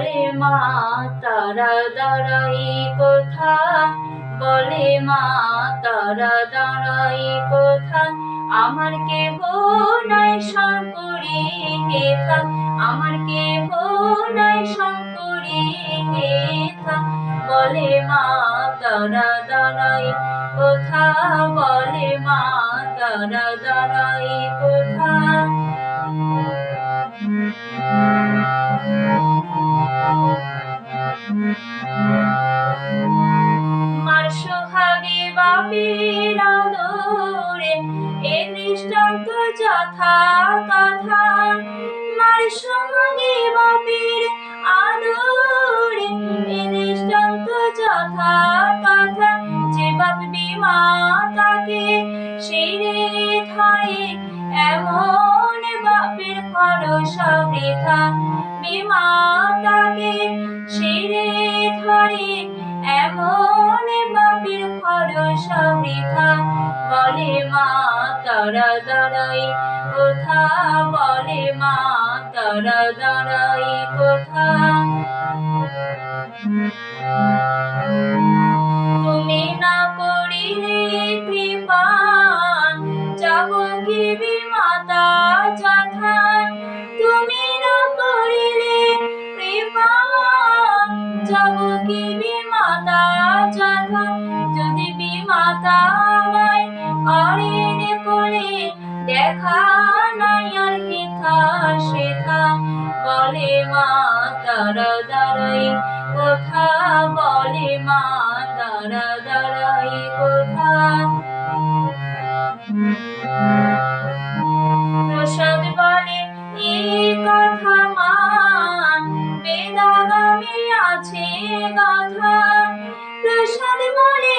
বলে মা, তারা দাঁড়াই কোথা? বলে মা, তারা দাঁড়াই কোথা? আমার কেহ নাই শঙ্করী হেথা আমার কেহ নাই শঙ্করী হেথা বলে মা, তারা দাঁড়াই কোথা? বলে মা, তারা দাঁড়াই কোথা? মার সোহাগে বাপের আদরে যথা কথা মার সোহাগে বাপের আদরে এ দৃষ্টান্ত যথা কথা যে বাপ বিমা তাকে শিরে ধরে এমন বাপের ভরসা বৃথা বিমা বৃথা বলে মা তারা দাঁড়াই। কোথা বলে মা তারা দাঁড়াই। কোথা তুমি না করিলে কৃপা যদি বিমাতা আমায় করেন কোলে দেখা নাই আর হেথা সেথা। বলে মা তারা দাঁড়াই কোথা বলে মা তারা দাঁড়াই কোথা। প্রসাদ বলে এই কথা মান, বেদাগামী আছে প্রসাদ বলে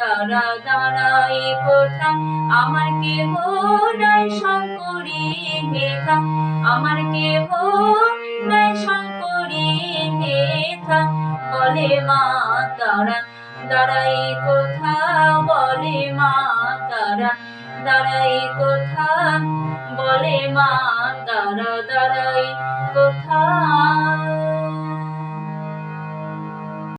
তারা দাঁড়াই কোথা আমার কেহ নাই শঙ্করী হেথা আমার কেহ নাই শঙ্করী হেথা বলে মা তারা, দাঁড়াই কোথা? বলে মা তারা, দাঁড়াই কোথা? বলে মা তারা, দাঁড়াই কোথা?